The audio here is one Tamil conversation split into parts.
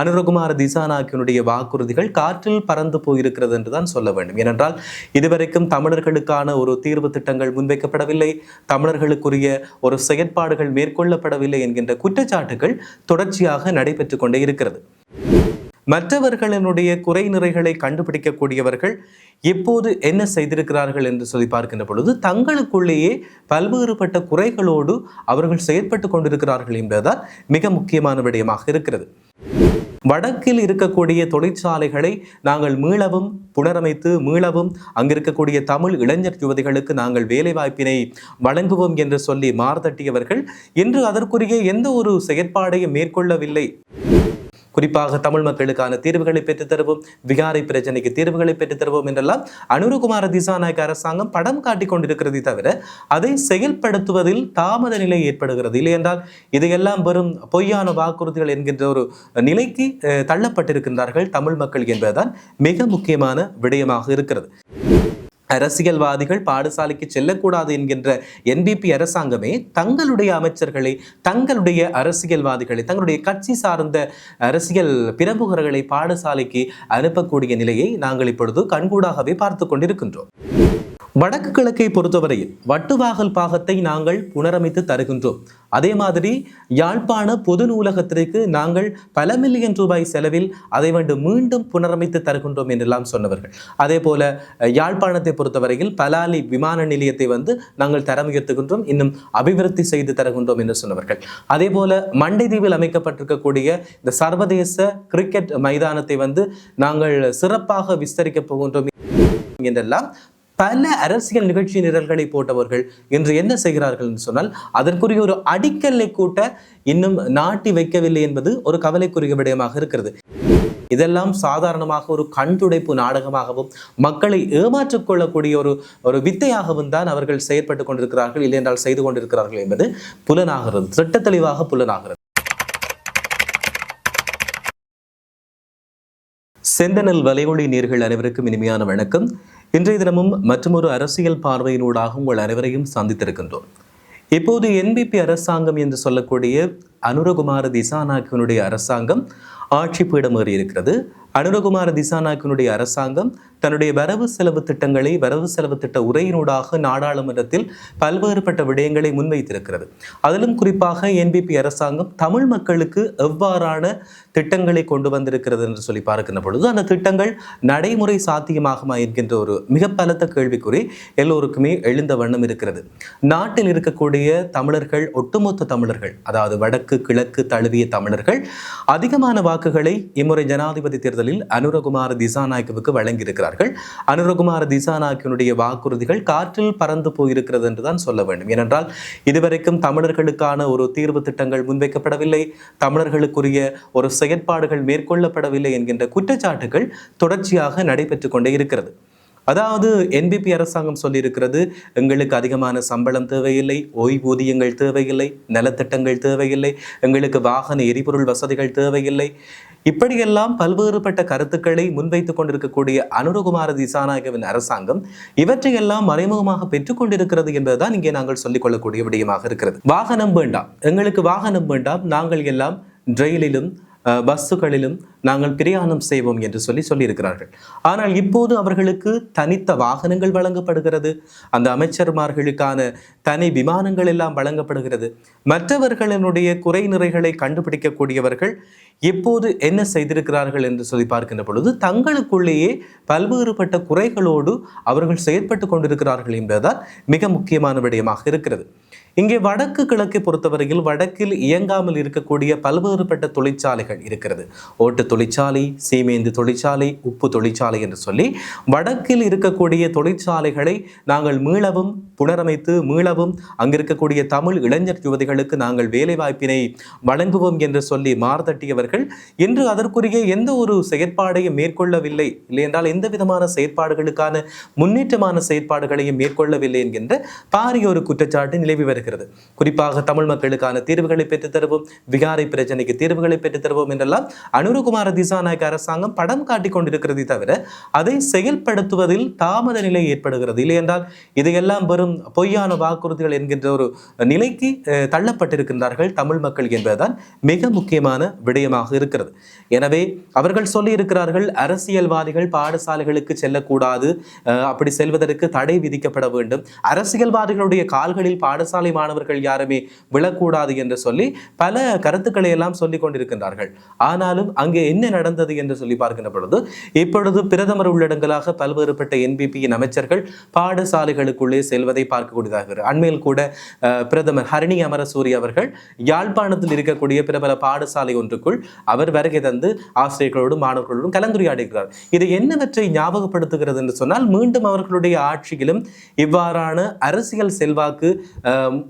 அனுரகுமார திசாநாயக்கனுடைய வாக்குறுதிகள் காற்றில் பறந்து போயிருக்கிறது என்றுதான் சொல்ல வேண்டும். ஏனென்றால் இதுவரைக்கும் தமிழர்களுக்கான ஒரு தீர்வு திட்டங்கள் முன்வைக்கப்படவில்லை. தமிழர்களுக்குரிய ஒரு செயற்பாடுகள் மேற்கொள்ளப்படவில்லை என்கின்ற குற்றச்சாட்டுகள் தொடர்ச்சியாக நடைபெற்றுக் கொண்டே இருக்கிறது. மற்றவர்களினுடைய குறை நிறைகளை கண்டுபிடிக்கக்கூடியவர்கள் எப்போது என்ன செய்திருக்கிறார்கள் என்று சொல்லி பார்க்கின்ற பொழுது தங்களுக்குள்ளேயே பல்வேறுபட்ட குறைகளோடு அவர்கள் செயற்பட்டு கொண்டிருக்கிறார்கள் என்பதுதான் மிக முக்கியமான விடயமாக இருக்கிறது. வடக்கில் இருக்கக்கூடிய தொழிற்சாலைகளை நாங்கள் மீளவும் புனரமைத்து மீளவும் அங்கிருக்கக்கூடிய தமிழ் இளைஞர் யுவதிகளுக்கு நாங்கள் வேலைவாய்ப்பினை வழங்குவோம் என்று சொல்லி மார்தட்டியவர்கள் இன்று அதற்குரிய எந்த ஒரு செயற்பாடையும் மேற்கொள்ளவில்லை. குறிப்பாக தமிழ் மக்களுக்கான தீர்வுகளை பெற்றுத்தருவோம் விகாரை பிரச்சனைக்கு தீர்வுகளை பெற்றுத்தருவோம் என்றெல்லாம் அனுருகுமார திசாநாயக்க அரசாங்கம் படம் காட்டிக் கொண்டிருக்கிறதை தவிர அதை செயல்படுத்துவதில் தாமத நிலை ஏற்படுகிறது. இல்லை என்றால் இதையெல்லாம் வெறும் பொய்யான வாக்குறுதிகள் என்கின்ற ஒரு நிலைக்கு அஹ், தள்ளப்பட்டிருக்கின்றார்கள் தமிழ் மக்கள் என்பதுதான் மிக முக்கியமான விடயமாக இருக்கிறது. அரசியல்வாதிகள் பாடசாலைக்கு செல்லக்கூடாது என்கின்ற என்பிபி அரசாங்கமே தங்களுடைய அமைச்சர்களை தங்களுடைய அரசியல்வாதிகளை தங்களுடைய கட்சி சார்ந்த அரசியல் பிரமுகர்களை பாடசாலைக்கு அனுப்பக்கூடிய நிலையை நாங்கள் இப்பொழுது கண்கூடாகவே பார்த்து கொண்டிருக்கின்றோம். வடக்கு கிழக்கை பொறுத்தவரையில் வட்டுவாகல் பாகத்தை நாங்கள் புனரமைத்து தருகின்றோம். அதே மாதிரி யாழ்ப்பாண பொது நூலகத்திற்கு நாங்கள் பல மில்லியன் ரூபாய் செலவில் அதை வந்து மீண்டும் புனரமைத்து தருகின்றோம் என்றெல்லாம் சொன்னவர்கள். அதே போல யாழ்ப்பாணத்தை பொறுத்தவரையில் பலாலி விமான நிலையத்தை வந்து நாங்கள் தரம் உயர்த்துகின்றோம். இன்னும் அபிவிருத்தி செய்து தருகின்றோம் என்று சொன்னவர்கள். அதே போல மண்டைதீவில் அமைக்கப்பட்டிருக்கக்கூடிய இந்த சர்வதேச கிரிக்கெட் மைதானத்தை வந்து நாங்கள் சிறப்பாக விஸ்தரிக்கப் போகின்றோம் என்றெல்லாம் பல அரசியல் நிகழ்ச்சி நிரல்களை போட்டவர்கள் இன்று என்ன செய்கிறார்கள் என்று சொன்னால் அதற்குரிய ஒரு அடிக்கல்லை கூட்ட இன்னும் நாட்டி வைக்கவில்லை என்பது ஒரு கவலைக்குரிய விடயமாக இருக்கிறது. இதெல்லாம் சாதாரணமாக ஒரு கண் துடைப்பு நாடகமாகவும் மக்களை ஏமாற்றிக் கொள்ளக்கூடிய ஒரு ஒரு வித்தையாகவும் தான் அவர்கள் செயற்பட்டு கொண்டிருக்கிறார்கள் இல்லை என்றால் செய்து கொண்டிருக்கிறார்கள் என்பது புலனாகிறது திட்டத்தெளிவாக புலனாகிறது. செந்தனல் வலையொலி நீர்கள் அனைவருக்கும் இனிமையான வணக்கம். இன்றைய தினமும் மற்றொரு அரசியல் பார்வையினூடாக உங்கள் அனைவரையும் சந்தித்திருக்கின்றோம். இப்போது என்பிபி அரசாங்கம் என்று சொல்லக்கூடிய அனுரகுமார திசாநாயக்கனுடைய அரசாங்கம் ஆட்சி பீடமேறி இருக்கிறது. அனுரகுமார திசாநாயக்கனுடைய அரசாங்கம் தன்னுடைய வரவு செலவு திட்டங்களை வரவு செலவு திட்ட உரையினூடாக நாடாளுமன்றத்தில் பல்வேறுபட்ட விடயங்களை முன்வைத்திருக்கிறது. அதிலும் குறிப்பாக என்பிபி அரசாங்கம் தமிழ் மக்களுக்கு எவ்வாறான திட்டங்களை கொண்டு வந்திருக்கிறது என்று சொல்லி பார்க்கின்ற பொழுது அந்த திட்டங்கள் நடைமுறை சாத்தியமாகுமா என்கின்ற ஒரு மிக பலத்த கேள்விக்குறி எல்லோருக்குமே எழுந்த வண்ணம் இருக்கிறது. நாட்டில் இருக்கக்கூடிய தமிழர்கள் ஒட்டுமொத்த தமிழர்கள் அதாவது வடக்கு வடக்கு கிழக்கு தழுவிய தமிழர்கள் அதிகமான வாக்குகளை இம்முறை ஜனாதிபதி தேர்தலில் அனுரகுமார திசாநாயக்கவுக்கு வழங்கியிருக்கிறார்கள். அனுரகுமார திசாநாயக்கனுடைய வாக்குறுதிகள் காற்றில் பறந்து போயிருக்கிறது என்றுதான் சொல்ல வேண்டும். ஏனென்றால் இதுவரைக்கும் தமிழர்களுக்கான ஒரு தீர்வு திட்டங்கள் முன்வைக்கப்படவில்லை. தமிழர்களுக்குரிய ஒரு செயற்பாடுகள் மேற்கொள்ளப்படவில்லை என்கின்ற குற்றச்சாட்டுகள் தொடர்ச்சியாக நடைபெற்றுக் கொண்டே இருக்கிறது. அதாவது என்பிபி அரசாங்கம் சொல்லியிருக்கிறது எங்களுக்கு அதிகமான சம்பளம் தேவையில்லை ஓய்வூதியங்கள் தேவையில்லை நலத்திட்டங்கள் தேவையில்லை எங்களுக்கு வாகன எரிபொருள் வசதிகள் தேவையில்லை. இப்படியெல்லாம் பல்வேறுபட்ட கருத்துக்களை முன்வைத்துக் கொண்டிருக்கக்கூடிய அனுரகுமார திசாநாயகவின் அரசாங்கம் இவற்றையெல்லாம் மறைமுகமாக பெற்றுக்கொண்டிருக்கிறது என்பதுதான் இங்கே நாங்கள் சொல்லிக் கொள்ளக்கூடிய விடயமாக இருக்கிறது. வாகனம் வேண்டாம். எங்களுக்கு வாகனம் வேண்டாம். நாங்கள் எல்லாம் ரயிலிலும் பஸ்ஸுகளிலும் நாங்கள் பிரயாணம் செய்வோம் என்று சொல்லி சொல்லியிருக்கிறார்கள். ஆனால் இப்போது அவர்களுக்கு தனித்த வாகனங்கள் வழங்கப்படுகிறது. அந்த அமைச்சர்மார்களுக்கான தனி விமானங்கள் எல்லாம் வழங்கப்படுகிறது. மற்றவர்களினுடைய குறை நிறைகளை கண்டுபிடிக்கக்கூடியவர்கள் எப்போது என்ன செய்திருக்கிறார்கள் என்று சொல்லி பார்க்கின்ற பொழுது தங்களுக்குள்ளேயே பல்வேறுபட்ட குறைகளோடு அவர்கள் செயற்பட்டு கொண்டிருக்கிறார்கள் என்பதுதான் மிக முக்கியமான விடயமாக இருக்கிறது. இங்கே வடக்கு கிழக்கை பொறுத்தவரையில் வடக்கில் இயங்காமல் இருக்கக்கூடிய பல்வேறுபட்ட தொழிற்சாலைகள் இருக்கிறது. ஓட்டு தொழிற்சாலை சீமேந்து தொழிற்சாலை உப்பு தொழிற்சாலை என்று சொல்லி வடக்கில் இருக்கக்கூடிய தொழிற்சாலைகளை நாங்கள் மீளவும் புனரமைத்து மீளவும் அங்கிருக்கக்கூடிய தமிழ் இளைஞர் யுவதிகளுக்கு நாங்கள் வேலைவாய்ப்பினை வழங்குவோம் என்று சொல்லி மார்தட்டியவர்கள் இன்று அதற்குரிய எந்த ஒரு செயற்பாடையும் மேற்கொள்ளவில்லை. இல்லை என்றால் எந்த விதமான செயற்பாடுகளுக்கான முன்னேற்றமான செயற்பாடுகளையும் மேற்கொள்ளவில்லை என்கின்ற பாரிய ஒரு குற்றச்சாட்டு நிலவி வருகிறது. இருக்கிறது. குறிப்பாக தமிழ் மக்களுக்கான தீர்வுகளை பெற்றுத் தருவோம் விகாரை பிரச்சனைக்கு தீர்வுகளை பெற்றுத் தருவோம் என்றெல்லாம் அனுருகுமார திசாநாயக்க அரசாங்கம் படம் காட்டிக் கொண்டிருக்கிறதே தவிர அதை செயல்படுத்துவதில் தாமத நிலை ஏற்படுகிறது. இல்லை என்றால் இதையெல்லாம் வெறும் பொய்யான வாக்குறுதிகள் என்கின்ற ஒரு நிலைக்கு தள்ளப்பட்டிருக்கின்றார்கள் தமிழ் மக்கள் என்பதுதான் மிக முக்கியமான விடயமாக இருக்கிறது. எனவே அவர்கள் சொல்லியிருக்கிறார்கள் அரசியல்வாதிகள் பாடசாலைகளுக்கு செல்லக்கூடாது அப்படி செல்வதற்கு தடை விதிக்கப்பட வேண்டும். அரசியல்வாதிகளுடைய கால்களில் பாடசாலை மாணவர்கள் யாருமே விழக்கூடாது என்று சொல்லி பல கருத்துக்களை எல்லாம் சொல்லிக் கொண்டிருக்கின்றார்கள். ஆனாலும் அங்கே என்ன நடந்தது என்று சொல்லி பார்க்கின்ற பொழுது இப்பொழுது பிரதமர் உள்ளடங்கலாக பல்வேறுபட்ட என்பிபியின் அமைச்சர்கள் பாடசாலைகளுக்குள்ளே செல்வதை பார்க்கக்கூடியதாக அண்மையில் கூட பிரதமர் ஹரணி அமரசூரி அவர்கள் யாழ்ப்பாணத்தில் இருக்கக்கூடிய பிரபல பாடசாலை ஒன்றுக்குள் அவர் வருகை தந்து ஆசிரியர்களோடும் மாணவர்களோடும் கலந்துரையாடுகிறார். இது என்னவற்றை ஞாபகப்படுத்துகிறது என்று சொன்னால் மீண்டும் அவர்களுடைய ஆட்சியிலும் இவ்வாறான அரசியல் செல்வாக்கு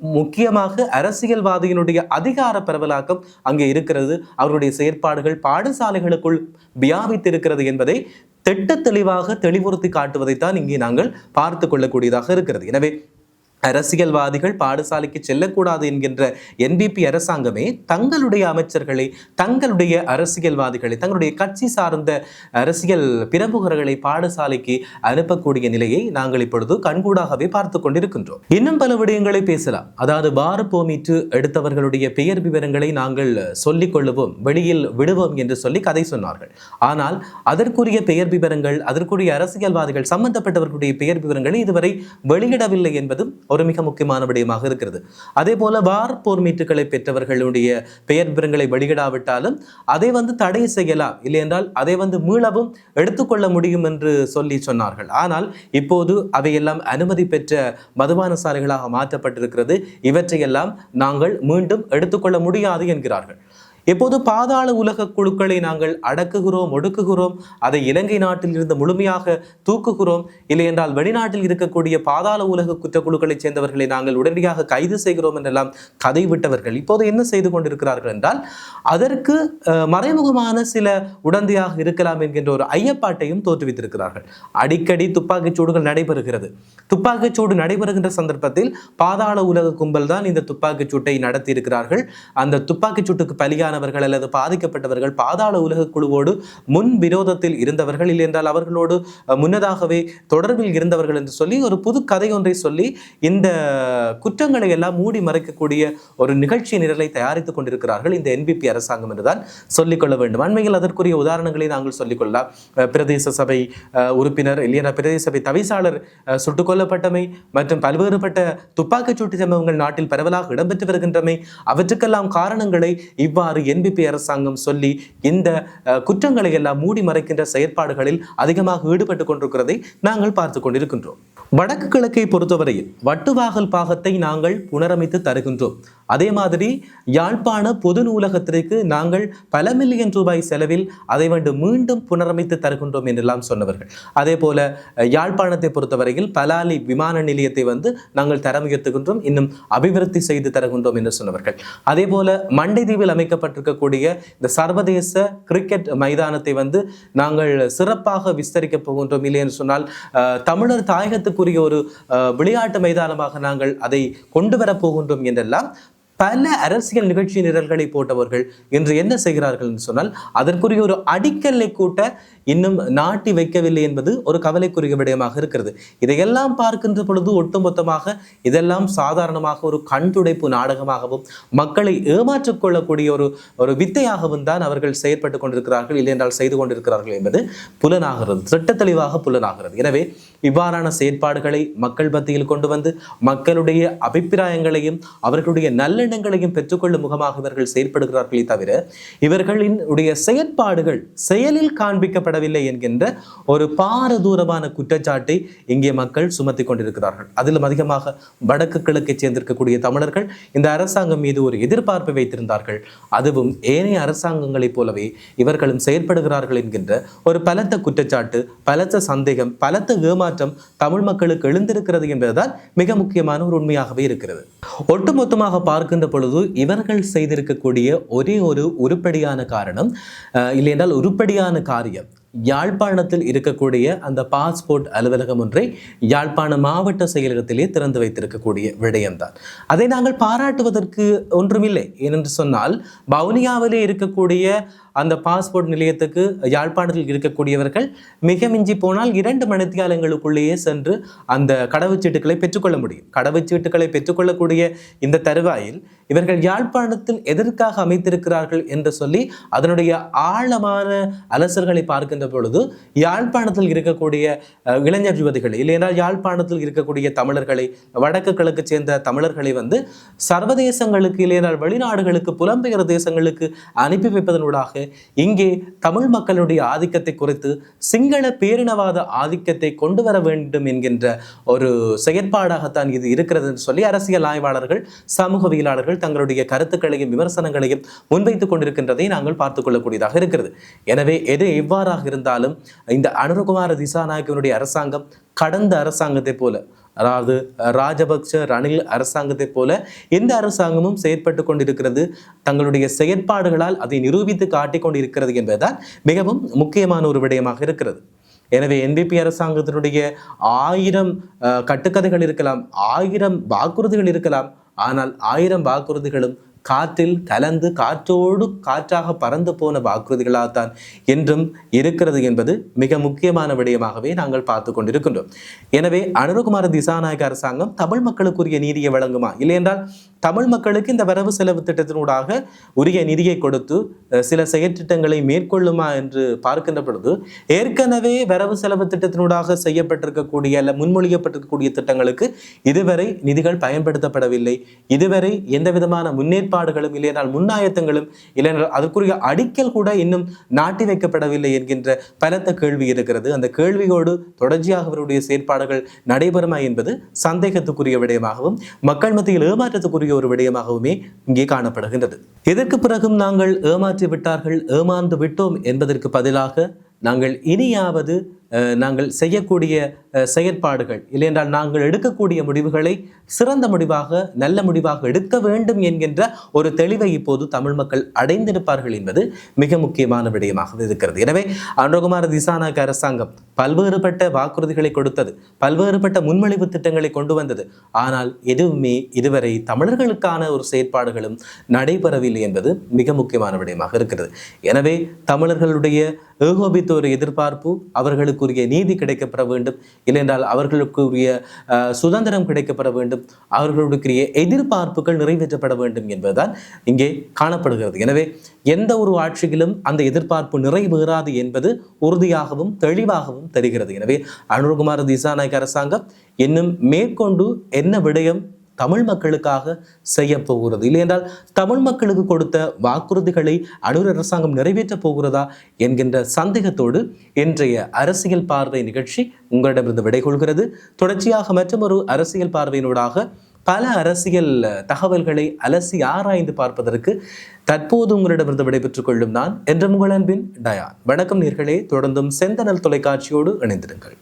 முக்கியமாக அரசியல்வாதியினுடைய அதிகார பரவலாக்கம் அங்கே இருக்கிறது. அவருடைய செயற்பாடுகள் பாடசாலைகளுக்குள் வியாபித்திருக்கிறது என்பதை திட்ட தெளிவாக தெளிவுறுத்தி காட்டுவதைத்தான் இங்கே நாங்கள் பார்த்து கொள்ளக்கூடியதாக இருக்கிறது. எனவே அரசியல்வாதிகள் பாடசாலைக்கு செல்லக்கூடாது என்கின்ற என்பிபி அரசாங்கமே தங்களுடைய அமைச்சர்களை தங்களுடைய அரசியல்வாதிகளை தங்களுடைய கட்சி சார்ந்த அரசியல் பிரமுகர்களை பாடசாலைக்கு அனுப்பக்கூடிய நிலையை நாங்கள் இப்பொழுது கண்கூடாகவே பார்த்து கொண்டிருக்கின்றோம். இன்னும் பல விடயங்களை பேசலாம். அதாவது பார் போமீட்டு எடுத்தவர்களுடைய பெயர் விவரங்களை நாங்கள் சொல்லிக் கொள்ளுவோம் வெளியில் விடுவோம் என்று சொல்லி கதை சொன்னார்கள். ஆனால் அதற்குரிய பெயர் விவரங்கள் அதற்குரிய அரசியல்வாதிகள் சம்பந்தப்பட்டவர்களுடைய பெயர் விவரங்களை இதுவரை வெளியிடவில்லை என்பதும் ஒரு மிக முக்கியமான விடயமாக இருக்கிறது. அதே போல வார் போர் மீட்டுகளை பெற்றவர்களுடைய பெயர் விவரங்களை வெளியிடாவிட்டாலும் அதை வந்து தடை செய்யலாம். இல்லை என்றால் அதை வந்து மீளவும் எடுத்துக்கொள்ள முடியும் என்று சொல்லி சொன்னார்கள். ஆனால் இப்போது அவையெல்லாம் அனுமதி பெற்ற மதுபான சாலைகளாக மாற்றப்பட்டிருக்கிறது. இவற்றையெல்லாம் நாங்கள் மீண்டும் எடுத்துக்கொள்ள முடியாது என்கிறார்கள். இப்போது பாதாள உலக குழுக்களை நாங்கள் அடக்குகிறோம் ஒடுக்குகிறோம் அதை இலங்கை நாட்டில் இருந்து முழுமையாக தூக்குகிறோம்? இல்லையென்றால் வெளிநாட்டில் இருக்கக்கூடிய பாதாள உலக குற்றக்குழுக்களைச் சேர்ந்தவர்களை நாங்கள் உடனடியாக கைது செய்கிறோம் என்றெல்லாம் கதை விட்டவர்கள் இப்போது என்ன செய்து கொண்டிருக்கிறார்கள் என்றால் அதற்கு மறைமுகமான சில உடந்தையாக இருக்கலாம் என்கின்ற ஒரு ஐயப்பாட்டையும் தோற்றுவித்திருக்கிறார்கள். அடிக்கடி துப்பாக்கிச் சூடுகள் நடைபெறுகிறது. துப்பாக்கிச் சூடு நடைபெறுகின்ற சந்தர்ப்பத்தில் பாதாள உலக கும்பல் தான் இந்த துப்பாக்கிச் சூட்டை நடத்தி இருக்கிறார்கள் அந்த துப்பாக்கிச் சூட்டுக்கு பலியானவர்கள் அல்லது பாதிக்கப்பட்டவர்கள் பாதாள உலக குழுவோடு முன் விரோதத்தில் இருந்தவர்கள் இல்லை என்றால் அவர்களோடு முன்னதாகவே தொடர்பில் இருந்தவர்கள் என்று சொல்லி ஒரு புது கதை ஒன்றை சொல்லி இந்த குற்றங்களை எல்லாம் மூடி மறைக்கக்கூடிய ஒரு நிகழ்ச்சி நிரலை தயாரித்துக் கொண்டிருக்கிறார்கள் இந்த என்பிபி அரசாங்கம் என்றுதான் சொல்லிக்கொள்ள வேண்டும். அண்மையில் அதற்குரிய உதாரணங்களை நாங்கள் சொல்லிக்கொள்ளலாம். பிரதேச சபை உறுப்பினர் இல்லையா பிரதேச சபை தவிசாளர் சுட்டுக் கொல்லப்பட்டமை மற்றும் பல்வேறுபட்ட துப்பாக்கிச்சூட்டு சம்பவங்கள் நாட்டில் பரவலாக இடம்பெற்று வருகின்றமை அவற்றுக்கெல்லாம் காரணங்களை இவ்வாறு என்பிபி அரசாங்கம் சொல்லி இந்த குற்றங்களை எல்லாம் மூடி மறைக்கின்ற செயற்பாடுகளில் அதிகமாக ஈடுபட்டு கொண்டிருக்கிறதை நாங்கள் பார்த்து கொண்டிருக்கின்றோம். வடக்கு கிழக்கை பொறுத்தவரையில் வட்டுவாகல் பாகத்தை நாங்கள் புனரமைத்து தருகின்றோம். அதே மாதிரி யாழ்ப்பாண பொது நூலகத்திற்கு நாங்கள் பல மில்லியன் ரூபாய் செலவில் அதை வந்து மீண்டும் புனரமைத்து தருகின்றோம் என்றெல்லாம் சொன்னவர்கள். அதே போல யாழ்ப்பாணத்தை பொறுத்தவரையில் பலாலி விமான நிலையத்தை வந்து நாங்கள் தரம் உயர்த்துகின்றோம் இன்னும் அபிவிருத்தி செய்து தருகின்றோம் என்று சொன்னவர்கள். அதே போல மண்டைதீவில் அமைக்கப்பட்டிருக்கக்கூடிய இந்த சர்வதேச கிரிக்கெட் மைதானத்தை வந்து நாங்கள் சிறப்பாக விஸ்தரிக்க போகின்றோம் இல்லை என்று சொன்னால் அஹ், தமிழர் தாயகத்துக்குரிய ஒரு விளையாட்டு மைதானமாக நாங்கள் அதை கொண்டு வரப் போகின்றோம் என்றெல்லாம் பல அரசியல் நிகழ்ச்சி நிரல்களை போட்டவர்கள் இன்று என்ன செய்கிறார்கள் என்று சொன்னால் அதற்குரிய ஒரு அடிக்கல்லை கூட்ட இன்னும் நாட்டி வைக்கவில்லை என்பது ஒரு கவலைக்குரிய விடயமாக இருக்கிறது. இதையெல்லாம் பார்க்கின்ற பொழுது ஒட்டுமொத்தமாக இதெல்லாம் சாதாரணமாக ஒரு கண் துடைப்பு நாடகமாகவும் மக்களை ஏமாற்றிக் கொள்ளக்கூடிய ஒரு ஒரு வித்தையாகவும் தான் அவர்கள் செயற்பட்டு கொண்டிருக்கிறார்கள் இல்லை என்றால் செய்து கொண்டிருக்கிறார்கள் என்பது புலனாகிறது திட்ட தெளிவாக புலனாகிறது. எனவே இவ்வாறான செயற்பாடுகளை மக்கள் மத்தியில் கொண்டு வந்து மக்களுடைய அபிப்பிராயங்களையும் அவர்களுடைய நல்லெண்ணங்களையும் பெற்றுக்கொள்ளும் முகமாக இவர்கள் செயற்படுகிறார்களே தவிர இவர்களின் உடைய செயற்பாடுகள் செயலில் காண்பிக்கப்படவில்லை என்கின்ற ஒரு பாரதூரமான குற்றச்சாட்டை இங்கே மக்கள் சுமத்தி கொண்டிருக்கிறார்கள். அதிலும் அதிகமாக வடக்கு கிழக்கை சேர்ந்திருக்கக்கூடிய தமிழர்கள் இந்த அரசாங்கம் மீது ஒரு எதிர்பார்ப்பை வைத்திருந்தார்கள். அதுவும் ஏனைய அரசாங்கங்களைப் போலவே இவர்களும் செயற்படுகிறார்கள் என்கின்ற ஒரு பலத்த குற்றச்சாட்டு பலத்த சந்தேகம் பலத்த ஏமாற்றம் தமிழ் மக்களுக்கு எழுந்திருக்கிறது என்பதுதான் மிக முக்கியமான ஒரு உண்மையாகவே இருக்கிறது. ஒட்டுமொத்தமாக பார்க்கின்ற பொழுது இவர்கள் செய்திருக்கக்கூடிய ஒரே ஒரு உருப்படியான காரணம் இல்லையென்றால் இல்லை என்றால் உருப்படியான காரியம் யாழ்ப்பாணத்தில் இருக்கக்கூடிய அந்த பாஸ்போர்ட் அலுவலகம் ஒன்றை யாழ்ப்பாண மாவட்ட செயலகத்திலே திறந்து வைத்திருக்கக்கூடிய விடயம்தான். அதை நாங்கள் பாராட்டுவதற்கு ஒன்றுமில்லை. ஏனென்று சொன்னால் பவுனியாவிலே இருக்கக்கூடிய அந்த பாஸ்போர்ட் நிலையத்துக்கு யாழ்ப்பாணத்தில் இருக்கக்கூடியவர்கள் மிக மிஞ்சி போனால் இரண்டு மணித்தியாலங்களுக்குள்ளேயே சென்று அந்த கடவுச்சீட்டுகளை பெற்றுக்கொள்ள முடியும். கடவுச்சீட்டுகளை பெற்றுக்கொள்ளக்கூடிய இந்த தருவாயில் இவர்கள் யாழ்ப்பாணத்தில் எதற்காக அமைத்திருக்கிறார்கள் என்று சொல்லி அதனுடைய ஆழமான அலசல்களை பார்க்கின்ற பொழுது யாழ்ப்பாணத்தில் இருக்கக்கூடிய இளைஞர் யுவதிகளை இல்லையென்றால் யாழ்ப்பாணத்தில் இருக்கக்கூடிய தமிழர்களை வடக்கு கிழக்கு சேர்ந்த தமிழர்களை வந்து சர்வதேசங்களுக்கு இல்லையென்றால் வெளிநாடுகளுக்கு புலம்பெயர் தேசங்களுக்கு அனுப்பி வைப்பதனூடாக இங்கே தமிழ் மக்களுடைய ஆதிக்கத்தை குறித்து சிங்கள பேரினவாத ஆதிக்கத்தை கொண்டு வர வேண்டும் என்கின்ற ஒரு செயற்பாடாகத்தான் இது இருக்கிறது என்று சொல்லி அரசியல் ஆய்வாளர்கள் சமூகவியலாளர்கள் தங்களுடைய கருத்துக்களையும் விமர்சனங்களையும் முன்வைத்துக் கொண்டிருக்கின்றதை நாங்கள் பார்த்துக் கொள்ளக்கூடியதாக இருக்கிறது. எனவே எது எவ்வாறாக இருந்தாலும் இந்த அனுரகுமார திசாநாயக்கனுடைய அரசாங்கம் கடந்த அரசாங்கத்தை போல அதாவது ராஜபக்ச ரணில் அரசாங்கத்தை போல எந்த அரசாங்கமும் செயற்பட்டு கொண்டிருக்கிறது தங்களுடைய செயற்பாடுகளால் அதை நிரூபித்து காட்டிக் கொண்டிருக்கிறது என்பதுதான் மிகவும் முக்கியமான ஒரு விடயமாக இருக்கிறது. எனவே என்பிபி அரசாங்கத்தினுடைய ஆயிரம் கட்டுக்கதைகள் இருக்கலாம் ஆயிரம் வாக்குறுதிகள் இருக்கலாம் ஆனால் ஆயிரம் வாக்குறுதிகளும் காற்றில் கலந்து காற்றோடு காற்றாக பறந்து போன வாக்குறுதிகளாகத்தான் என்றும் இருக்கிறது என்பது மிக முக்கியமான விடயமாகவே நாங்கள் பார்த்து கொண்டிருக்கின்றோம். எனவே அனுரகுமார திசாநாயக அரசாங்கம் தமிழ் மக்களுக்குரிய நீதியை வழங்குமா? இல்லையென்றால் தமிழ் மக்களுக்கு இந்த வரவு செலவு திட்டத்தினூடாக உரிய நிதியை கொடுத்து சில செயற்திட்டங்களை மேற்கொள்ளுமா என்று பார்க்கின்ற பொழுது ஏற்கனவே வரவு செலவு திட்டத்தினூடாக செய்யப்பட்டிருக்கக்கூடிய அல்ல முன்மொழியப்பட்டிருக்கக்கூடிய திட்டங்களுக்கு இதுவரை நிதிகள் பயன்படுத்தப்படவில்லை. இதுவரை எந்த விதமான முன்னேற்பாடுகளும் இல்லையென்றால் முன்னாயத்தங்களும் இல்லையென்றால் அதற்குரிய அடிக்கல் கூட இன்னும் நாட்டி வைக்கப்படவில்லை என்கின்ற பலத்த கேள்வி இருக்கிறது. அந்த கேள்வியோடு தொடர்ச்சியாக அவருடைய செயற்பாடுகள் நடைபெறுமா என்பது சந்தேகத்துக்குரிய விடயமாகவும் மக்கள் மத்தியில் ஏமாற்றத்துக்குரிய ஒரு விடயமாகவுமே இங்கே காணப்படுகின்றது. இதற்கு பிறகும் நாங்கள் ஏமாற்றி விட்டார்கள் ஏமாந்து விட்டோம் என்பதற்கு பதிலாக நாங்கள் இனியாவது நாங்கள் செய்யக்கூடிய செயற்பாடுகள். இல்லையென்றால் நாங்கள் எடுக்கக்கூடிய முடிவுகளை சிறந்த முடிவாக நல்ல முடிவாக எடுக்க வேண்டும் என்கின்ற ஒரு தெளிவை இப்போது தமிழ் மக்கள் அடைந்திருப்பார்கள் என்பது மிக முக்கியமான விடயமாக இருக்கிறது. எனவே அனுகுமார திசாநாயக்க அரசாங்கம் பல்வேறுபட்ட வாக்குறுதிகளை கொடுத்தது பல்வேறுபட்ட முன்மொழிவு திட்டங்களை கொண்டு வந்தது. ஆனால் எதுவுமே இதுவரை தமிழர்களுக்கான ஒரு செயற்பாடுகளும் நடைபெறவில்லை என்பது மிக முக்கியமான விடயமாக இருக்கிறது. எனவே தமிழர்களுடைய ஏகோபித்த ஒரு எதிர்பார்ப்பு அவர்களுக்கு அவர்களுக்குரிய நீதி கிடைக்கப்பெற வேண்டும். இல்லையென்றால் அவர்களுக்குரிய சுதந்திரம் கிடைக்கப்பெற வேண்டும். அவர்களுக்குரிய எதிர்பார்ப்புகள் நிறைவேற்றப்பட வேண்டும் என்பதுதான் இங்கே காணப்படுகிறது. எனவே எந்த ஒரு ஆட்சியிலும் அந்த எதிர்பார்ப்பு நிறைவேறாது என்பது உறுதியாகவும் தெளிவாகவும் தெரிகிறது. எனவே அனுர்குமார் திசாநாயக்க அரசாங்கம் இன்னும் மேற்கொண்டு என்ன விடயம் தமிழ் மக்களுக்காக செய்ய போகிறது. இல்லையென்றால் தமிழ் மக்களுக்கு கொடுத்த வாக்குறுதிகளை அனுர் அரசாங்கம் நிறைவேற்றப் போகிறதா என்கின்ற சந்தேகத்தோடு இன்றைய அரசியல் பார்வை நிகழ்ச்சி உங்களிடமிருந்து விடைகொள்கிறது. தொடர்ச்சியாக மற்றொரு அரசியல் பார்வையினூடாக பல அரசியல் தகவல்களை அலசி ஆராய்ந்து பார்ப்பதற்கு தற்போது உங்களிடமிருந்து விடைபெற்றுக் கொள்ளும் நான் என்ற உங்கள் அன்பின் டயான். வணக்கம் நேர்களே தொடர்ந்தும் செந்தனல் தொலைக்காட்சியோடு இணைந்திருங்கள்.